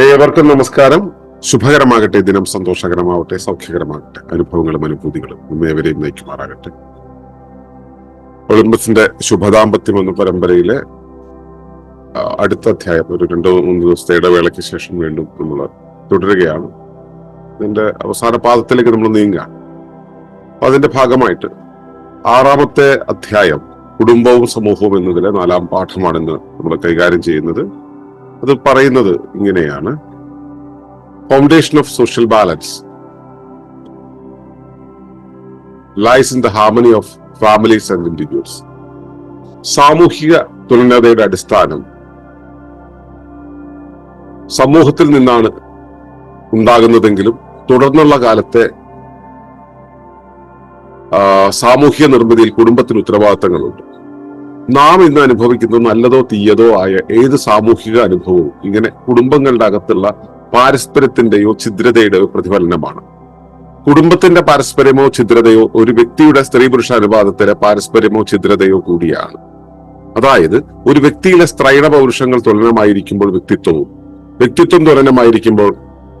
ഏവർക്കും നമസ്കാരം. ശുഭകരമാകട്ടെ. ദിനം സന്തോഷകരമാവട്ടെ സൗഖ്യകരമാകട്ടെ. അനുഭവങ്ങളും അനുഭൂതികളും നമ്മേവരെയും നയിക്കുമാറാകട്ടെ. ഒളിമ്പസിന്റെ ശുഭദാമ്പത്യം എന്ന പരമ്പരയിലെ അടുത്ത അധ്യായം ഒരു രണ്ടോ മൂന്ന് ദിവസത്തെ ഇടവേളയ്ക്ക് ശേഷം വീണ്ടും നമ്മൾ തുടരുകയാണ്. ഇതിന്റെ അവസാന പാദത്തിലേക്ക് നമ്മൾ നീങ്ങാം അതിന്റെ ഭാഗമായിട്ട് ആറാമത്തെ അധ്യായം കുടുംബവും സമൂഹവും എന്നതിലെ നാലാം പാഠമാണെന്ന് നമ്മൾ കൈകാര്യം ചെയ്യുന്നത് അത് പറയുന്നത് ഇങ്ങനെയാണ്. Foundation of social balance lies in the harmony of families and individuals സാമൂഹിക തുലനതയുടെ അടിസ്ഥാനം സമൂഹത്തിൽ നിന്നാണ് ഉണ്ടാകുന്നതെങ്കിലും തുടർന്നുള്ള കാലത്തെ സാമൂഹിക നിർമ്മിതിയിൽ കുടുംബത്തിന് ഉത്തരവാദിത്തങ്ങളുണ്ട്. നാം ഇന്ന് അനുഭവിക്കുന്ന നല്ലതോ തീയതോ ആയ ഏത് സാമൂഹിക അനുഭവവും ഇങ്ങനെ കുടുംബങ്ങളുടെ അകത്തുള്ള പാരസ്പര്യത്തിന്റെയോ ഛിദ്രതയുടെയോ പ്രതിഫലനമാണ്. കുടുംബത്തിന്റെ പാരസ്പര്യമോ ഛിദ്രതയോ ഒരു വ്യക്തിയുടെ സ്ത്രീ പുരുഷ അനുപാതത്തിലെ പാരസ്പര്യമോ ഛിദ്രതയോ കൂടിയാണ്. അതായത് ഒരു വ്യക്തിയിലെ സ്ത്രൈണ പൗരുഷങ്ങൾ തുലനമായിരിക്കുമ്പോൾ വ്യക്തിത്വവും വ്യക്തിത്വം തുലനമായിരിക്കുമ്പോൾ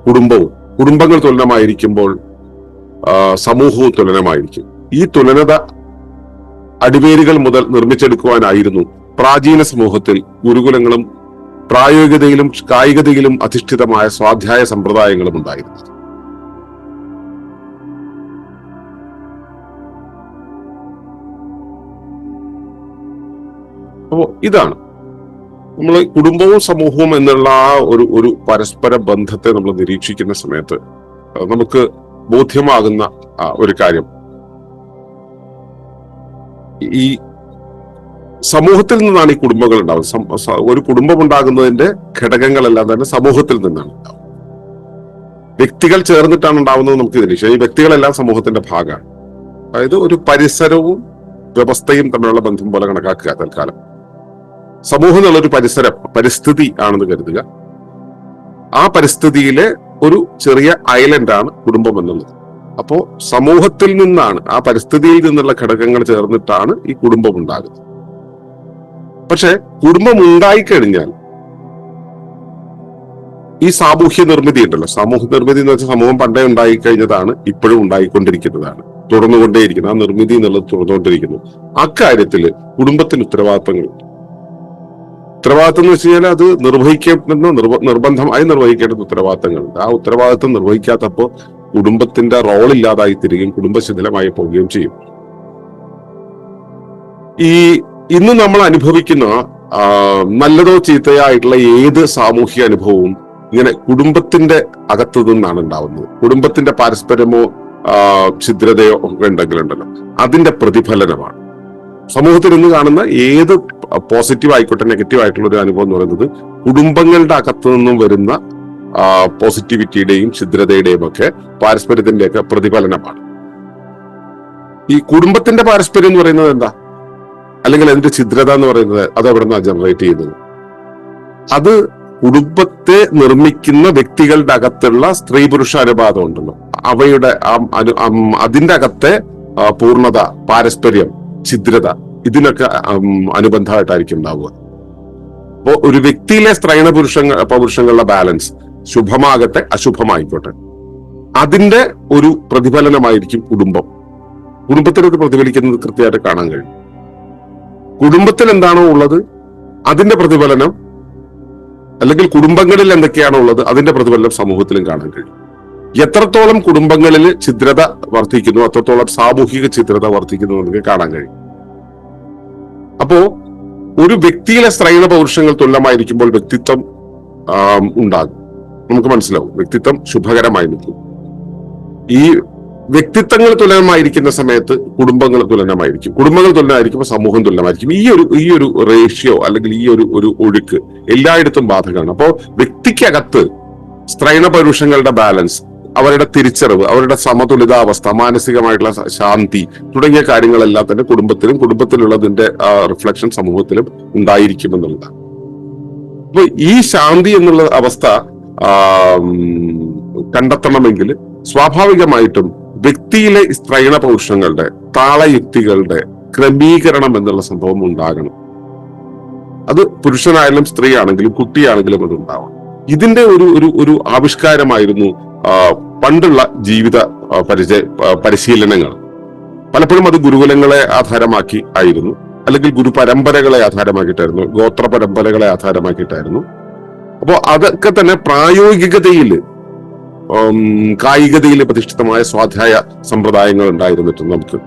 കുടുംബവും കുടുംബങ്ങൾ തുലനമായിരിക്കുമ്പോൾ സമൂഹവും തുലനമായിരിക്കും. ഈ തുലനത അടിവേരുകൾ മുതൽ നിർമ്മിച്ചെടുക്കുവാനായിരുന്നു പ്രാചീന സമൂഹത്തിൽ ഗുരുകുലങ്ങളും പ്രായോഗികതയിലും കായികതയിലും അധിഷ്ഠിതമായ സ്വാധ്യായ സമ്പ്രദായങ്ങളും ഉണ്ടായിരുന്നു അപ്പോ ഇതാണ്. നമ്മൾ കുടുംബവും സമൂഹവും എന്നുള്ള ആ ഒരു ഒരു പരസ്പര ബന്ധത്തെ നമ്മൾ നിരീക്ഷിക്കുന്ന സമയത്ത് നമുക്ക് ബോധ്യമാകുന്ന ഒരു കാര്യം. ഈ സമൂഹത്തിൽ നിന്നാണ് ഈ കുടുംബങ്ങൾ ഉണ്ടാവുന്നത്. ഒരു കുടുംബം ഉണ്ടാകുന്നതിന്റെ ഘടകങ്ങളെല്ലാം തന്നെ സമൂഹത്തിൽ നിന്നാണ് ഉണ്ടാവുന്നത്. വ്യക്തികൾ ചേർന്നിട്ടാണ് ഉണ്ടാവുന്നത് നമുക്ക് നിരീക്ഷിക്കാം ഈ വ്യക്തികളെല്ലാം സമൂഹത്തിന്റെ ഭാഗമാണ്. അതായത് ഒരു പരിസരവും വ്യവസ്ഥയും തമ്മിലുള്ള ബന്ധം പോലെ കണക്കാക്കുക തൽക്കാലം. സമൂഹം എന്നുള്ളൊരു പരിസരം പരിസ്ഥിതി ആണെന്ന് കരുതുക. ആ പരിസ്ഥിതിയിലെ ഒരു ചെറിയ ഐലൻഡാണ് കുടുംബം എന്നുള്ളത്. അപ്പോ സമൂഹത്തിൽ നിന്നാണ് ആ പരിസ്ഥിതിയിൽ നിന്നുള്ള ഘടകങ്ങൾ ചേർന്നിട്ടാണ് ഈ കുടുംബം ഉണ്ടാകുന്നത്. പക്ഷെ കുടുംബം ഉണ്ടായിക്കഴിഞ്ഞാൽ ഈ സാമൂഹ്യ നിർമ്മിതി ഉണ്ടല്ലോ. സാമൂഹ്യ നിർമ്മിതി എന്ന് വെച്ചാൽ സമൂഹം പണ്ടേ ഉണ്ടായി കഴിഞ്ഞതാണ് ഇപ്പോഴും ഉണ്ടായിക്കൊണ്ടിരിക്കുന്നതാണ്. തുറന്നുകൊണ്ടേയിരിക്കുന്നത് ആ നിർമ്മിതി എന്നുള്ളത് തുറന്നുകൊണ്ടിരിക്കുന്നു. അക്കാര്യത്തിൽ കുടുംബത്തിന് ഉത്തരവാദിത്തങ്ങളുണ്ട്. ഉത്തരവാദിത്തം എന്ന് വെച്ച് കഴിഞ്ഞാൽ അത് നിർവഹിക്കേണ്ടുന്ന നിർബന്ധമായി നിർവഹിക്കേണ്ടുന്ന ഉത്തരവാദിത്തങ്ങളുണ്ട്. ആ ഉത്തരവാദിത്തം നിർവഹിക്കാത്തപ്പോ കുടുംബത്തിന്റെ റോൾ ഇല്ലാതായി തീരുകയും കുടുംബശിഥിലമായി പോവുകയും ചെയ്യും. ഈ ഇന്ന് നമ്മൾ അനുഭവിക്കുന്ന നല്ലതോ ചീത്തയോ ആയിട്ടുള്ള ഏത് സാമൂഹിക അനുഭവവും ഇങ്ങനെ കുടുംബത്തിന്റെ അകത്തു നിന്നാണ് ഉണ്ടാവുന്നത്. കുടുംബത്തിന്റെ പരസ്പരമോ ഛിദ്രതയോ ഒക്കെ ഉണ്ടെങ്കിലുണ്ടല്ലോ. അതിന്റെ പ്രതിഫലനമാണ്. സമൂഹത്തിൽ ഇന്ന് കാണുന്ന ഏത് പോസിറ്റീവ് ആയിക്കോട്ടെ നെഗറ്റീവ് ആയിട്ടുള്ള ഒരു അനുഭവം എന്ന് പറയുന്നത് കുടുംബങ്ങളുടെ അകത്തു നിന്നും വരുന്ന പോസിറ്റിവിറ്റിയുടെയും ഛിദ്രതയുടെയും ഒക്കെ പാരസ്പര്യത്തിന്റെ ഒക്കെ പ്രതിഫലനമാണ്. ഈ കുടുംബത്തിന്റെ പാരസ്പര്യം എന്ന് പറയുന്നത് എന്താ? അല്ലെങ്കിൽ അതിന്റെ ഛിദ്രത എന്ന് പറയുന്നത് അത് എവിടെ നിന്നാണ് ജനറേറ്റ് ചെയ്യുന്നത്? അത് കുടുംബത്തെ നിർമ്മിക്കുന്ന വ്യക്തികളുടെ അകത്തുള്ള സ്ത്രീ പുരുഷ അനുപാതം ഉണ്ടല്ലോ. അവയുടെ അതിന്റെ അകത്തെ പൂർണത പാരസ്പര്യം ഛിദ്രത ഇതിനൊക്കെ അനുബന്ധമായിട്ടായിരിക്കും ഉണ്ടാവുക. അപ്പോ ഒരു വ്യക്തിയിലെ സ്ത്രൈണ പുരുഷ പൗരുഷങ്ങളുടെ ബാലൻസ് ശുഭമാകട്ടെ അശുഭമായിക്കോട്ടെ. അതിന്റെ ഒരു പ്രതിഫലനമായിരിക്കും കുടുംബം. കുടുംബത്തിൽ അത് പ്രതിഫലിക്കുന്നത് കൃത്യമായിട്ട് കാണാൻ കഴിയും. കുടുംബത്തിൽ എന്താണോ ഉള്ളത് അതിന്റെ പ്രതിഫലനം അല്ലെങ്കിൽ കുടുംബങ്ങളിൽ എന്തൊക്കെയാണോ ഉള്ളത് അതിന്റെ പ്രതിഫലനം സമൂഹത്തിലും കാണാൻ കഴിയും. എത്രത്തോളം കുടുംബങ്ങളിൽ ഛിദ്രത വർദ്ധിക്കുന്നു അത്രത്തോളം സാമൂഹിക ഛിദ്രത വർദ്ധിക്കുന്നു എന്നൊക്കെ കാണാൻ കഴിയും. അപ്പോ ഒരു വ്യക്തിയിലെ സ്ത്രൈണ പൗരുഷങ്ങൾ തുല്യമായിരിക്കുമ്പോൾ വ്യക്തിത്വം ഉണ്ടാകും. നമുക്ക് മനസ്സിലാവും. വ്യക്തിത്വം ശുഭകരമായി നിൽക്കും. ഈ വ്യക്തിത്വങ്ങൾ തുലനമായിരിക്കുന്ന സമയത്ത് കുടുംബങ്ങൾ തുലനമായിരിക്കും. കുടുംബങ്ങൾ തുലനമായിരിക്കുമ്പോൾ സമൂഹം തുലനമായിരിക്കും. ഈ ഒരു ഈ ഒരു റേഷ്യോ അല്ലെങ്കിൽ ഈ ഒരു ഒരു ഒഴുക്ക് എല്ലായിടത്തും ബാധകമാണ്. അപ്പോൾ വ്യക്തിക്കകത്ത് സ്ത്രൈണ പരുഷങ്ങളുടെ ബാലൻസ് അവരുടെ തിരിച്ചറിവ് അവരുടെ സമതുലിതാവസ്ഥ മാനസികമായിട്ടുള്ള ശാന്തി തുടങ്ങിയ കാര്യങ്ങളെല്ലാം തന്നെ കുടുംബത്തിലും കുടുംബത്തിലുള്ളതിന്റെ റിഫ്ലക്ഷൻ സമൂഹത്തിലും ഉണ്ടായിരിക്കുമെന്നുള്ളതാണ്. അപ്പൊ ഈ ശാന്തി എന്നുള്ള അവസ്ഥ കണ്ടെത്തണമെങ്കിൽ സ്വാഭാവികമായിട്ടും വ്യക്തിയിലെ സ്ത്രൈണ പൗരുഷങ്ങളുടെ താളയുക്തികളുടെ ക്രമീകരണം എന്നുള്ള സംഭവം ഉണ്ടാകണം. അത് പുരുഷനായാലും സ്ത്രീ ആണെങ്കിലും കുട്ടിയാണെങ്കിലും അത് ഉണ്ടാവണം. ഇതിന്റെ ഒരു ഒരു ഒരു ആവിഷ്കാരമായിരുന്നു പണ്ടുള്ള ജീവിത പരിചയ പരിശീലനങ്ങൾ. പലപ്പോഴും അത് ഗുരുകുലങ്ങളെ ആധാരമാക്കി ആയിരുന്നു. അല്ലെങ്കിൽ ഗുരു പരമ്പരകളെ ആധാരമാക്കിയിട്ടായിരുന്നു ഗോത്ര പരമ്പരകളെ ആധാരമാക്കിയിട്ടായിരുന്നു. അപ്പോ അതൊക്കെ തന്നെ പ്രായോഗികതയിൽ കായികതയിൽ പ്രതിഷ്ഠിതമായ സ്വാധ്യായ സമ്പ്രദായങ്ങൾ ഉണ്ടായിരുന്നിട്ട് നമുക്ക്.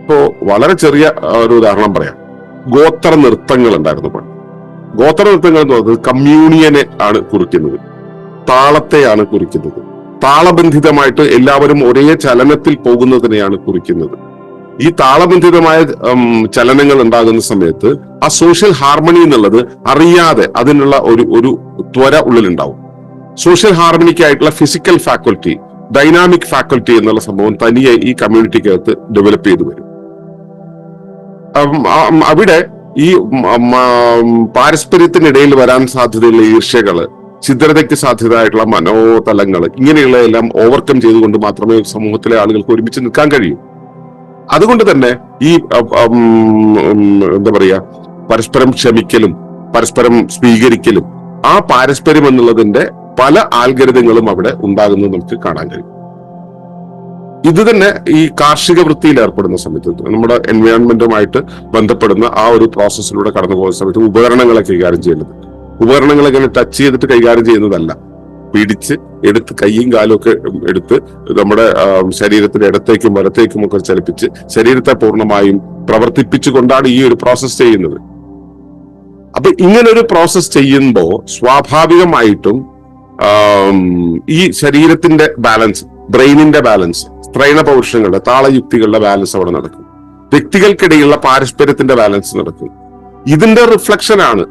ഇപ്പോ വളരെ ചെറിയ ഒരു ഉദാഹരണം പറയാം. ഗോത്ര നൃത്തങ്ങൾ ഉണ്ടായിരുന്നു ഗോത്ര നൃത്തങ്ങൾ എന്ന് പറയുന്നത് കമ്മ്യൂണിയനെ ആണ് കുറിക്കുന്നത്. താളത്തെയാണ് കുറിക്കുന്നത്. താളബന്ധിതമായിട്ട് എല്ലാവരും ഒരേ ചലനത്തിൽ പോകുന്നതിനെയാണ് കുറിക്കുന്നത്. ഈ താളബന്ധിതമായ ചലനങ്ങൾ ഉണ്ടാകുന്ന സമയത്ത് ആ സോഷ്യൽ ഹാർമണി എന്നുള്ളത് അറിയാതെ അതിനുള്ള ഒരു ഒരു ത്വര ഉള്ളിലുണ്ടാവും. സോഷ്യൽ ഹാർമണിക്കായിട്ടുള്ള ഫിസിക്കൽ ഫാക്കൽറ്റി ഡൈനാമിക് ഫാക്കൽറ്റി എന്നുള്ള സംഭവം തനിയെ ഈ കമ്മ്യൂണിറ്റിക്കകത്ത് ഡെവലപ്പ് ചെയ്തു വരും. അവിടെ ഈ പാരസ്പര്യത്തിനിടയിൽ വരാൻ സാധ്യതയുള്ള ഈർഷ്യകൾ ഛിദ്രതയ്ക്ക് സാധ്യതയായിട്ടുള്ള മനോതലങ്ങൾ ഇങ്ങനെയുള്ള എല്ലാം ഓവർകം ചെയ്തുകൊണ്ട് മാത്രമേ സമൂഹത്തിലെ ആളുകൾക്ക് ഒരുമിച്ച് നിൽക്കാൻ കഴിയൂ. അതുകൊണ്ട് തന്നെ ഈ എന്താ പറയാ പരസ്പരം ക്ഷമിക്കലും പരസ്പരം സ്വീകരിക്കലും ആ പാരസ്പര്യം എന്നുള്ളതിന്റെ പല ആൽഗരിതങ്ങളും അവിടെ ഉണ്ടാകുന്നത് നമുക്ക് കാണാൻ കഴിയും. ഇത് തന്നെ ഈ കാർഷിക വൃത്തിയിൽ ഏർപ്പെടുന്ന സമയത്ത് നമ്മുടെ എൻവയോൺമെന്റുമായിട്ട് ബന്ധപ്പെടുന്ന ആ ഒരു പ്രോസസ്സിലൂടെ കടന്നു പോകുന്ന സമയത്ത് ഉപകരണങ്ങളെ കൈകാര്യം ചെയ്യുന്നത്. ഉപകരണങ്ങളെ ഇങ്ങനെ ടച്ച് ചെയ്തിട്ട് കൈകാര്യം ചെയ്യുന്നതല്ല. പിടിച്ച് എടുത്ത് കൈയും കാലും ഒക്കെ എടുത്ത് നമ്മുടെ ശരീരത്തിന് ശരീരത്തിന്റെ ഇടത്തേക്കും വലത്തേക്കും ഒക്കെ ചലിപ്പിച്ച് ശരീരത്തെ പൂർണമായും പ്രവർത്തിപ്പിച്ചുകൊണ്ടാണ് ഈ ഒരു പ്രോസസ് ചെയ്യുന്നത്. അപ്പൊ ഒരു പ്രോസസ്സ് ചെയ്യുമ്പോൾ സ്വാഭാവികമായിട്ടും ഈ ശരീരത്തിന്റെ ബാലൻസ് ബ്രെയിനിന്റെ ബാലൻസ് സ്ത്രൈണ പൗരുഷങ്ങളുടെ താളയുക്തികളുടെ ബാലൻസ് അവിടെ നടക്കും. വ്യക്തികൾക്കിടയിലുള്ള പാരസ്പര്യത്തിന്റെ ബാലൻസ് നടക്കും. ഇതിന്റെ റിഫ്ലക്ഷൻ ആണ്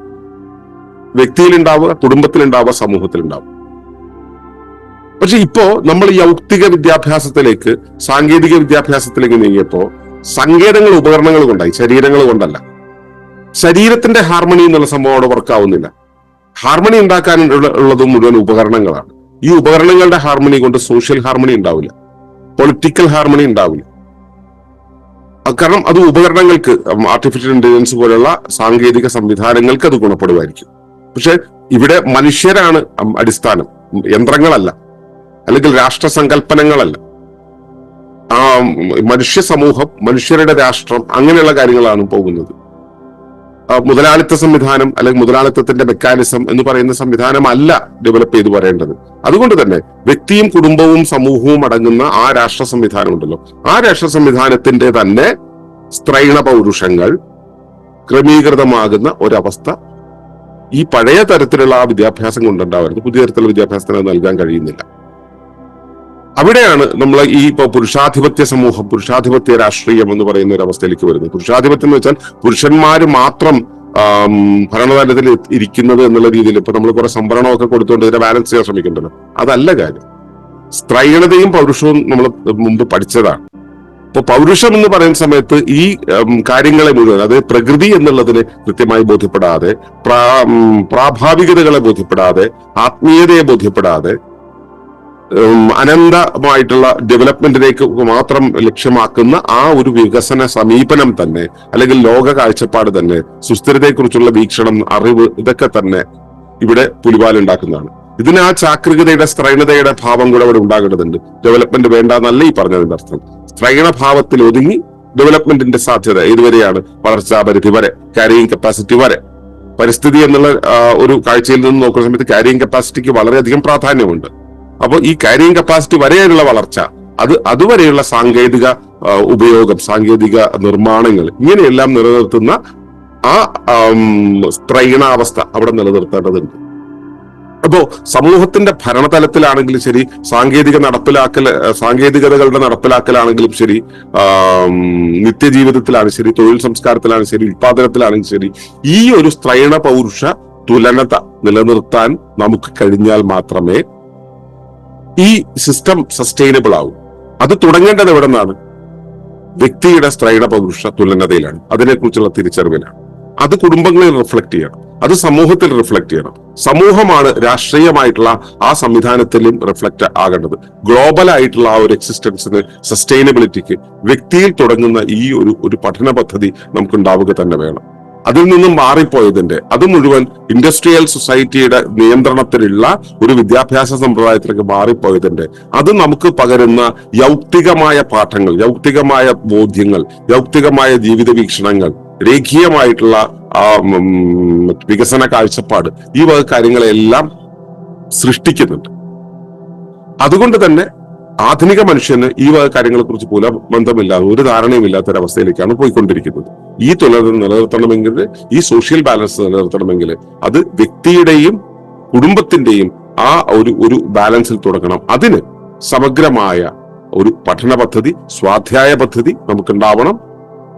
വ്യക്തിയിലുണ്ടാവുക കുടുംബത്തിലുണ്ടാവുക സമൂഹത്തിലുണ്ടാവുക. പക്ഷെ ഇപ്പോ നമ്മൾ യൗക്തിക വിദ്യാഭ്യാസത്തിലേക്ക് സാങ്കേതിക വിദ്യാഭ്യാസത്തിലേക്ക് നീങ്ങിയപ്പോ സങ്കേതങ്ങൾ ഉപകരണങ്ങൾ കൊണ്ടായി ശരീരങ്ങൾ കൊണ്ടല്ല. ശരീരത്തിന്റെ ഹാർമണി എന്നുള്ള സംഭവം അവിടെ വർക്കാവുന്നില്ല ഹാർമണി ഉണ്ടാക്കാൻ ഉള്ള- ഉള്ളത് മുഴുവൻ ഉപകരണങ്ങളാണ്. ഈ ഉപകരണങ്ങളുടെ ഹാർമണി കൊണ്ട് സോഷ്യൽ ഹാർമണി ഉണ്ടാവില്ല. പൊളിറ്റിക്കൽ ഹാർമണി ഉണ്ടാവില്ല. കാരണം അത് ഉപകരണങ്ങൾക്ക് ആർട്ടിഫിഷ്യൽ ഇന്റലിജൻസ് പോലുള്ള സാങ്കേതിക സംവിധാനങ്ങൾക്ക് അത് ഗുണപ്പെടുമായിരിക്കും. പക്ഷെ ഇവിടെ മനുഷ്യരാണ് അടിസ്ഥാനം യന്ത്രങ്ങളല്ല. അല്ലെങ്കിൽ രാഷ്ട്രസങ്കല്പനങ്ങളല്ല. ആ മനുഷ്യ സമൂഹം മനുഷ്യരുടെ രാഷ്ട്രം അങ്ങനെയുള്ള കാര്യങ്ങളാണ് പോകുന്നത്. മുതലാളിത്ത സംവിധാനം അല്ലെങ്കിൽ മുതലാളിത്തത്തിന്റെ മെക്കാനിസം എന്ന് പറയുന്ന സംവിധാനം അല്ല ഡെവലപ്പ് ചെയ്ത് പറയേണ്ടത്. അതുകൊണ്ട് തന്നെ വ്യക്തിയും കുടുംബവും സമൂഹവും അടങ്ങുന്ന ആ രാഷ്ട്ര സംവിധാനം ഉണ്ടല്ലോ. ആ രാഷ്ട്ര സംവിധാനത്തിന്റെ തന്നെ സ്ത്രൈണ പൗരുഷങ്ങൾ ക്രമീകൃതമാകുന്ന ഒരവസ്ഥ ഈ പഴയ തരത്തിലുള്ള ആ വിദ്യാഭ്യാസം കൊണ്ടുണ്ടാവരുത് പുതിയ തരത്തിലുള്ള വിദ്യാഭ്യാസത്തിന് നൽകാൻ കഴിയുന്നില്ല. അവിടെയാണ് നമ്മൾ ഈ ഇപ്പൊ പുരുഷാധിപത്യ സമൂഹം പുരുഷാധിപത്യ രാഷ്ട്രീയം എന്ന് പറയുന്ന ഒരു അവസ്ഥയിലേക്ക് വരുന്നത്. പുരുഷാധിപത്യം എന്ന് വെച്ചാൽ പുരുഷന്മാർ മാത്രം ഭരണതലത്തിൽ ഇരിക്കുന്നത് എന്നുള്ള രീതിയിൽ ഇപ്പൊ നമ്മൾ കുറെ സംവരണമൊക്കെ കൊടുത്തുകൊണ്ട് ഇതിനെ ബാലൻസ് ചെയ്യാൻ ശ്രമിക്കുന്നുണ്ടല്ലോ അതല്ല കാര്യം. സ്ത്രൈണതയും പൗരുഷവും നമ്മൾ മുമ്പ് പഠിച്ചതാണ്. ഇപ്പൊ പൗരുഷം എന്ന് പറയുന്ന സമയത്ത് ഈ കാര്യങ്ങളെ മുഴുവൻ അതായത് പ്രകൃതി എന്നുള്ളതിനെ കൃത്യമായി ബോധ്യപ്പെടാതെ പ്രാ പ്രാഭാവികതകളെ ബോധ്യപ്പെടാതെ ആത്മീയതയെ ബോധ്യപ്പെടാതെ അനന്തമായിട്ടുള്ള ഡെവലപ്മെന്റിലേക്ക് മാത്രം ലക്ഷ്യമാക്കുന്ന ആ ഒരു വികസന സമീപനം തന്നെ അല്ലെങ്കിൽ ലോക കാഴ്ചപ്പാട് തന്നെ സുസ്ഥിരതയെക്കുറിച്ചുള്ള വീക്ഷണം അറിവ് ഇതൊക്കെ തന്നെ ഇവിടെ പുലിവാലുണ്ടാക്കുന്നതാണ്. ഇതിന് ആ ചാക്രികതയുടെ സ്ത്രൈണതയുടെ ഭാവം കൂടെ അവിടെ ഉണ്ടാകേണ്ടതുണ്ട്. ഡെവലപ്മെന്റ് വേണ്ട എന്നല്ല ഈ പറഞ്ഞതിന്റെ അർത്ഥം. സ്ത്രൈണഭാവത്തിൽ ഒതുങ്ങി ഡെവലപ്മെന്റിന്റെ സാധ്യത ഏതുവരെയാണ് വളർച്ചാ പരിധി വരെ ക്യാരിയിങ് കപ്പാസിറ്റി വരെ. പരിസ്ഥിതി എന്നുള്ള ഒരു കാഴ്ചയിൽ നിന്ന് നോക്കുന്ന സമയത്ത് ക്യാരിയിങ് കപ്പാസിറ്റിക്ക് വളരെയധികം പ്രാധാന്യമുണ്ട്. അപ്പോൾ ഈ കാരിയിങ് കപ്പാസിറ്റി വരെയുള്ള വളർച്ച അത് അതുവരെയുള്ള സാങ്കേതിക ഉപയോഗം സാങ്കേതിക നിർമ്മാണങ്ങൾ ഇങ്ങനെയെല്ലാം നിലനിർത്തുന്ന ആ സ്ത്രൈണാവസ്ഥ അവിടെ നിലനിർത്തേണ്ടതുണ്ട്. അപ്പോ സമൂഹത്തിന്റെ ഭരണതലത്തിലാണെങ്കിലും ശരി സാങ്കേതിക നടപ്പിലാക്കൽ സാങ്കേതികതകളുടെ നടപ്പിലാക്കലാണെങ്കിലും ശരി നിത്യജീവിതത്തിലാണ് ശരി തൊഴിൽ സംസ്കാരത്തിലാണ് ശരി ഉൽപാദനത്തിലാണെങ്കിലും ശരി ഈ ഒരു സ്ത്രൈണ പൗരുഷ തുലനത നിലനിർത്താൻ നമുക്ക് കഴിഞ്ഞാൽ മാത്രമേ ഈ സിസ്റ്റം സസ്റ്റൈനബിൾ ആവും. അത് തുടങ്ങേണ്ടത് എവിടെ നിന്നാണ് വ്യക്തിയുടെ സ്ത്രൈണ പൗരുഷ തുലനതയിലാണ്. അതിനെക്കുറിച്ചുള്ള തിരിച്ചറിവിലാണ്. അത് കുടുംബങ്ങളിൽ റിഫ്ലക്ട് ചെയ്യണം. അത് സമൂഹത്തിൽ റിഫ്ലക്ട് ചെയ്യണം. സമൂഹമാണ് രാഷ്ട്രീയമായിട്ടുള്ള ആ സംവിധാനത്തിലും റിഫ്ലക്ട് ആകേണ്ടത്. ഗ്ലോബൽ ആയിട്ടുള്ള ആ ഒരു എക്സിസ്റ്റൻസിന് സസ്റ്റൈനബിലിറ്റിക്ക് വ്യക്തിയിൽ തുടങ്ങുന്ന ഈ ഒരു ഒരു പഠന പദ്ധതി നമുക്ക് ഉണ്ടാവുക തന്നെ വേണം. അതിൽ നിന്നും മാറിപ്പോയതിന്റെ അത് മുഴുവൻ ഇൻഡസ്ട്രിയൽ സൊസൈറ്റിയുടെ നിയന്ത്രണത്തിലുള്ള ഒരു വിദ്യാഭ്യാസ സമ്പ്രദായത്തിലേക്ക് മാറിപ്പോയതിന്റെ അത് നമുക്ക് പകരുന്ന യൗക്തികമായ പാഠങ്ങൾ യൗക്തികമായ ബോധ്യങ്ങൾ യൗക്തികമായ ജീവിത വീക്ഷണങ്ങൾ രേഖീയമായിട്ടുള്ള ആ വികസന കാഴ്ചപ്പാട് ഈ വക കാര്യങ്ങളെല്ലാം സൃഷ്ടിക്കുന്നുണ്ട്. അതുകൊണ്ട് തന്നെ ആധുനിക മനുഷ്യന് ഈ വക കാര്യങ്ങളെ കുറിച്ച് പോലും ബന്ധമില്ലാതെ ഒരു ധാരണയും ഇല്ലാത്തൊരവസ്ഥയിലേക്കാണ് പോയിക്കൊണ്ടിരിക്കുന്നത്. ഈ തുല നിലനിർത്തണമെങ്കിൽ ഈ സോഷ്യൽ ബാലൻസ് നിലനിർത്തണമെങ്കിൽ അത് വ്യക്തിയുടെയും കുടുംബത്തിന്റെയും ആ ഒരു ഒരു ബാലൻസിൽ തുടങ്ങണം. അതിന് സമഗ്രമായ ഒരു പഠന പദ്ധതി സ്വാധ്യായ പദ്ധതി നമുക്കുണ്ടാവണം.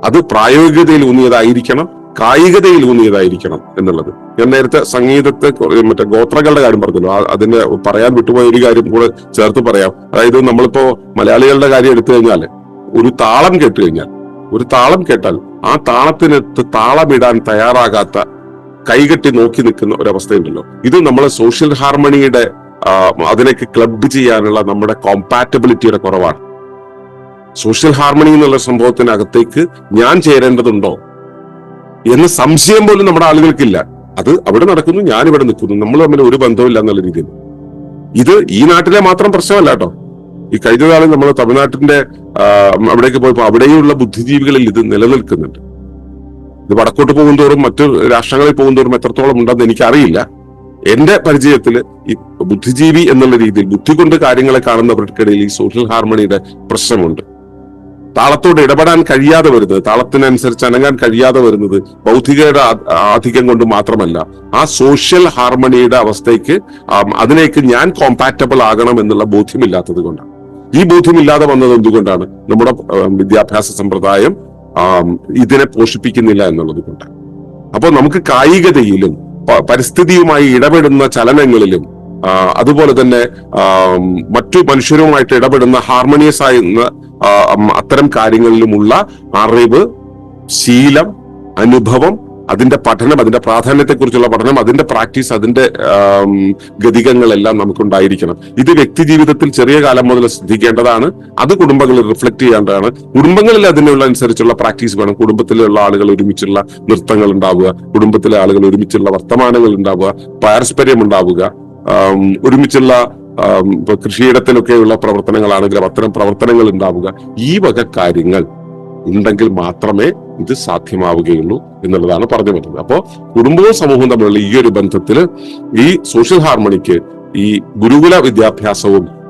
അത് പ്രായോഗികതയിൽ ഊന്നിയതായിരിക്കണം കായികതയിൽ ഊന്നിയതായിരിക്കണം എന്നുള്ളത്. ഞാൻ നേരത്തെ സംഗീതത്തെ മറ്റേ ഗോത്രങ്ങളുടെ കാര്യം പറഞ്ഞല്ലോ. അതിന്റെ പറയാൻ വിട്ടുപോയ ഒരു കാര്യം കൂടെ ചേർത്ത് പറയാം. അതായത് നമ്മളിപ്പോ മലയാളികളുടെ കാര്യം എടുത്തു കഴിഞ്ഞാൽ ഒരു താളം കേട്ട് കഴിഞ്ഞാൽ ഒരു താളം കേട്ടാൽ ആ താളത്തിന് താളമിടാൻ തയ്യാറാകാത്ത കൈകെട്ടി നോക്കി നിൽക്കുന്ന ഒരവസ്ഥയുണ്ടല്ലോ. ഇത് നമ്മളെ സോഷ്യൽ ഹാർമണിയുടെ അതിലേക്ക് ക്ലബ് ചെയ്യാനുള്ള നമ്മുടെ കോമ്പാറ്റബിലിറ്റിയുടെ കുറവാണ്. സോഷ്യൽ ഹാർമണി എന്നുള്ള സംഭവത്തിനകത്തേക്ക് ഞാൻ ചേരേണ്ടതുണ്ടോ? എന്ന സംശയം പോലും നമ്മുടെ ആളുകൾക്കില്ല. അത് അവിടെ നടക്കുന്നു ഞാൻ ഇവിടെ നിൽക്കുന്നു. നമ്മൾ തമ്മിൽ ഒരു ബന്ധമില്ല എന്നുള്ള രീതിയിൽ. ഇത് ഈ നാട്ടിലെ മാത്രം പ്രശ്നമല്ല കേട്ടോ. ഈ കഴിഞ്ഞ കാലം നമ്മൾ തമിഴ്നാട്ടിന്റെ അവിടേക്ക് പോയപ്പോൾ അവിടെയുള്ള ബുദ്ധിജീവികളിൽ ഇത് നിലനിൽക്കുന്നുണ്ട്. ഇത് വടക്കോട്ട് പോകുന്തോറും മറ്റു രാഷ്ട്രങ്ങളിൽ പോകുന്തോറും എത്രത്തോളം ഉണ്ടെന്ന് എനിക്കറിയില്ല. എന്റെ പരിചയത്തിൽ ഈ ബുദ്ധിജീവി എന്നുള്ള രീതിയിൽ ബുദ്ധി കൊണ്ട് കാര്യങ്ങളെ കാണുന്നവർക്കിടയിൽ ഈ സോഷ്യൽ ഹാർമണിയുടെ പ്രശ്നമുണ്ട്. താളത്തോട് ഇടപെടാൻ കഴിയാതെ വരുന്നത് താളത്തിനനുസരിച്ച് അനങ്ങാൻ കഴിയാതെ വരുന്നത് ആ- ആധിക്യം കൊണ്ട് മാത്രമല്ല ആ സോഷ്യൽ ഹാർമണിയുടെ അവസ്ഥയ്ക്ക് അതിലേക്ക് ഞാൻ കോമ്പാറ്റബിൾ ആകണം എന്നുള്ള ബോധ്യമില്ലാത്തത് കൊണ്ടാണ്. ഈ ബോധ്യമില്ലാതെ വന്നത് എന്തുകൊണ്ടാണ്? നമ്മുടെ വിദ്യാഭ്യാസ സമ്പ്രദായം ഇതിനെ പോഷിപ്പിക്കുന്നില്ല എന്നുള്ളത് കൊണ്ടാണ് അപ്പോൾ നമുക്ക് കായികതയിലും പരിസ്ഥിതിയുമായി ഇടപെടുന്ന ചലനങ്ങളിലും അതുപോലെ തന്നെ മറ്റു മനുഷ്യരുമായിട്ട് ഇടപെടുന്ന ഹാർമോണിയസ് ആയിരുന്ന അത്തരം കാര്യങ്ങളിലുമുള്ള അറിവ് ശീലം അനുഭവം അതിന്റെ പഠനം അതിന്റെ പ്രാധാന്യത്തെക്കുറിച്ചുള്ള പഠനം അതിന്റെ പ്രാക്ടീസ് അതിന്റെ ഗതികങ്ങളെല്ലാം നമുക്കുണ്ടായിരിക്കണം. ഇത് വ്യക്തി ജീവിതത്തിൽ ചെറിയ കാലം മുതൽ ശ്രദ്ധിക്കേണ്ടതാണ്. അത് കുടുംബങ്ങളിൽ റിഫ്ലക്ട് ചെയ്യേണ്ടതാണ്. കുടുംബങ്ങളിൽ അതിനുള്ള അനുസരിച്ചുള്ള പ്രാക്ടീസ് വേണം. കുടുംബത്തിലുള്ള ആളുകൾ ഒരുമിച്ചുള്ള നൃത്തങ്ങൾ ഉണ്ടാവുക. കുടുംബത്തിലെ ആളുകൾ ഒരുമിച്ചുള്ള വർത്തമാനങ്ങൾ ഉണ്ടാവുക. പാരസ്പര്യം ഉണ്ടാവുക. ഒരുമിച്ചുള്ള കൃഷിയിടത്തിലൊക്കെയുള്ള പ്രവർത്തനങ്ങളാണെങ്കിലും അത്തരം പ്രവർത്തനങ്ങൾ ഉണ്ടാവുക. ഈ വക കാര്യങ്ങൾ ഉണ്ടെങ്കിൽ മാത്രമേ ഇത് സാധ്യമാവുകയുള്ളൂ എന്നുള്ളതാണ് പറഞ്ഞു വരുന്നത്. അപ്പോൾ കുടുംബവും സമൂഹവും തമ്മിലുള്ള ഈ ഒരു ബന്ധത്തിൽ ഈ സോഷ്യൽ ഹാർമണിക്ക് ഈ ഗുരുകുല വിദ്യാഭ്യാസവും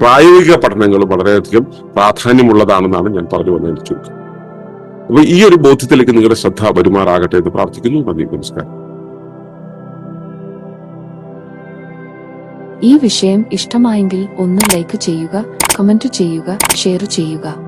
പ്രായോഗിക പഠനങ്ങളും വളരെയധികം പ്രാധാന്യമുള്ളതാണെന്നാണ് ഞാൻ പറഞ്ഞു വന്നതിന് ചുരുക്കം അപ്പൊ ഈ ഒരു ബോധ്യത്തിലേക്ക് നിങ്ങളുടെ ശ്രദ്ധ വരുമാറാകട്ടെ എന്ന് പ്രാർത്ഥിക്കുന്നു. നന്ദി നമസ്കാരം. ഈ വിഷയം ഇഷ്ടമായെങ്കിൽ ഒന്ന് ലൈക്ക് ചെയ്യുക കമന്റ് ചെയ്യുക ഷെയർ ചെയ്യുക.